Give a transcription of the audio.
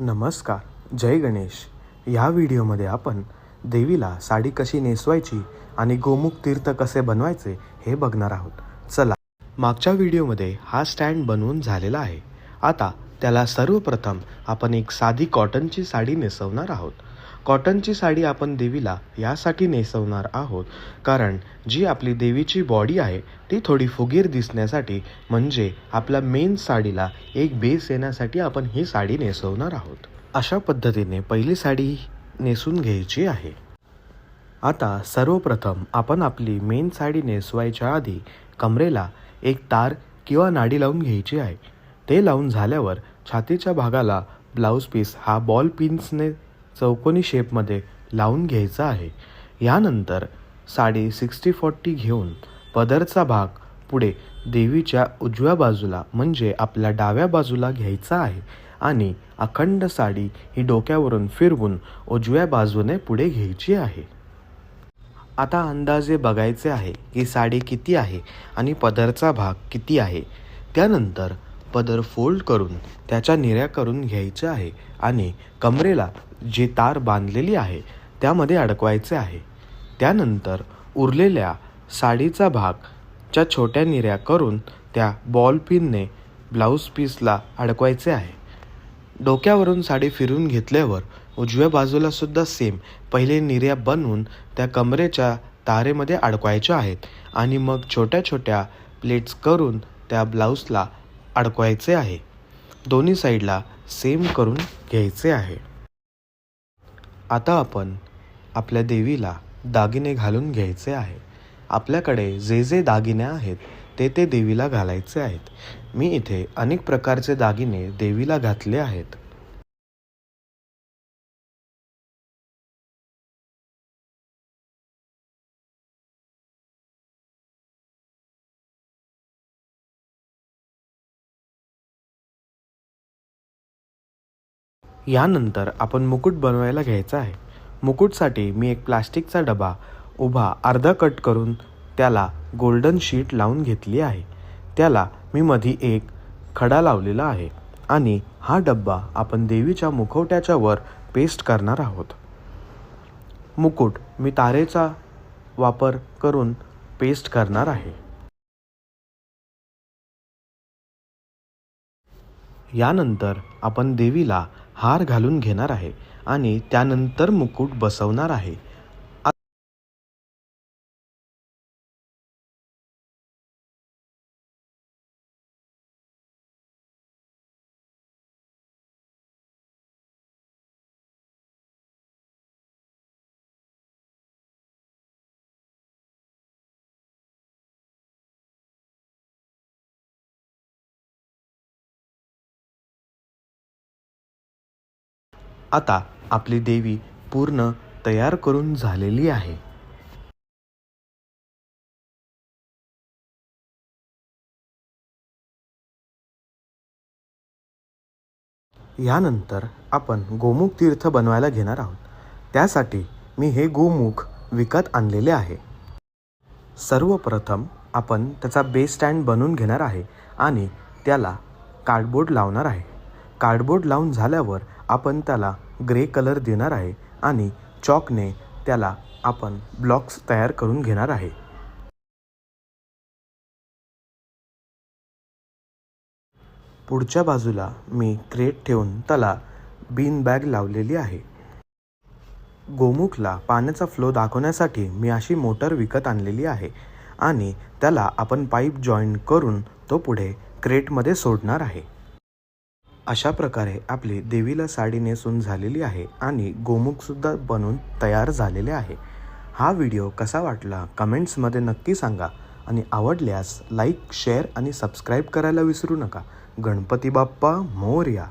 नमस्कार जय गणेश. या व्हिडिओमध्ये आपण देवीला साडी कशी नेसवायची आणि गोमुख तीर्थ कसे बनवायचे हे बघणार आहोत. चला मागच्या व्हिडिओमध्ये हा स्टँड बनवून झालेला आहे. आता त्याला सर्वप्रथम आपण एक साधी कॉटनची साडी नेसवणार आहोत. कॉटनची साडी आपण देवीला यासाठी नेसवणार आहोत. कारण जी आपली देवीची बॉडी आहे ती थोडी फुगीर दिसण्यासाठी म्हणजे आपल्या मेन साडीला एक बेस येण्यासाठी आपण ही साडी नेसवणार आहोत. अशा पद्धतीने पहिली साडी नेसून घ्यायची आहे. आता सर्वप्रथम आपण आपली मेन साडी नेसवायच्या आधी कमरेला एक तार किंवा नाडी लावून घ्यायची आहे. ते लावून झाल्यावर छातीच्या भागाला ब्लाऊज पीस हा बॉल पिन्सने चौकोनी शेपमध्ये लावून घ्यायचा आहे. यानंतर साडी सिक्स्टी फोर्टी घेऊन पदरचा भाग पुढे देवीच्या उजव्या बाजूला म्हणजे आपल्या डाव्या बाजूला घ्यायचा आहे आणि अखंड साडी ही डोक्यावरून फिरवून उजव्या बाजूने पुढे घ्यायची आहे. आता अंदाजे बघायचे आहे की साडी किती आहे आणि पदरचा भाग किती आहे. त्यानंतर पदर फोल्ड करून त्याच्या निऱ्या करून घ्यायचे आहे आणि कमरेला जी तार बांधलेली आहे त्यामध्ये अडकवायचे आहे. त्यानंतर उरलेल्या साडीचा भागच्या छोट्या निऱ्या करून त्या बॉल पिनने ब्लाऊज पीसला अडकवायचे आहे. डोक्यावरून साडी फिरून घेतल्यावर उजव्या बाजूला सुद्धा सेम पहिले निर्या बनवून त्या कमरेच्या तारेमध्ये अडकवायच्या आहेत आणि मग छोट्या छोट्या प्लेट्स करून त्या ब्लाऊजला अडकवायचे आहे. दोन्ही साईडला सेम करून घ्यायचे आहे. आता आपण आपल्या देवीला दागिने घालून घ्यायचे आहे. आपल्याकडे जे जे दागिने आहेत ते ते देवीला घालायचे आहेत. मी इथे अनेक प्रकारचे दागिने देवीला घातले आहेत. यानंतर आपण मुकुट बनवायला घ्यायचा आहे. मुकुटसाठी मी एक प्लास्टिकचा डबा उभा अर्धा कट करून त्याला गोल्डन शीट लावून घेतली आहे. त्याला मी मधी एक खडा लावलेला आहे आणि हा डब्बा आपण देवीच्या मुखवट्याच्या वर पेस्ट करणार आहोत. मुकुट मी तारेचा वापर करून पेस्ट करणार आहे. यानंतर आपण देवीला हार घालून घेणार आहे आणि त्यानंतर मुकुट बसवणार आहे. आता आपली देवी पूर्ण तयार करून झालेली आहे. यानंतर आपण गोमुख तीर्थ बनवायला घेणार आहोत. त्यासाठी मी हे गोमुख विकत आणलेले आहे. सर्वप्रथम आपण त्याचा बेस स्टँड बनवून घेणार आहे आणि त्याला कार्डबोर्ड लावणार आहे. कार्डबोर्ड लावून झाल्यावर आपण त्याला ग्रे कलर देणार आहे आणि चॉकने त्याला आपण ब्लॉक्स तयार करून घेणार आहे. पुढच्या बाजूला मी क्रेट ठेवून त्याला बीन बॅग लावलेली आहे. गोमुखला पाण्याचा फ्लो दाखवण्यासाठी मी अशी मोटर विकत आणलेली आहे आणि त्याला आपण पाईप जॉईन करून तो पुढे क्रेटमध्ये सोडणार आहे. अशा प्रकारे आपली देवीला साडी नेसून झालेली आहे आणि गोमुखसुद्धा बनवून तयार झालेले आहे. हा व्हिडिओ कसा वाटला कमेंट्समध्ये नक्की सांगा आणि आवडल्यास लाईक शेअर आणि सबस्क्राईब करायला विसरू नका. गणपती बाप्पा मोर्या.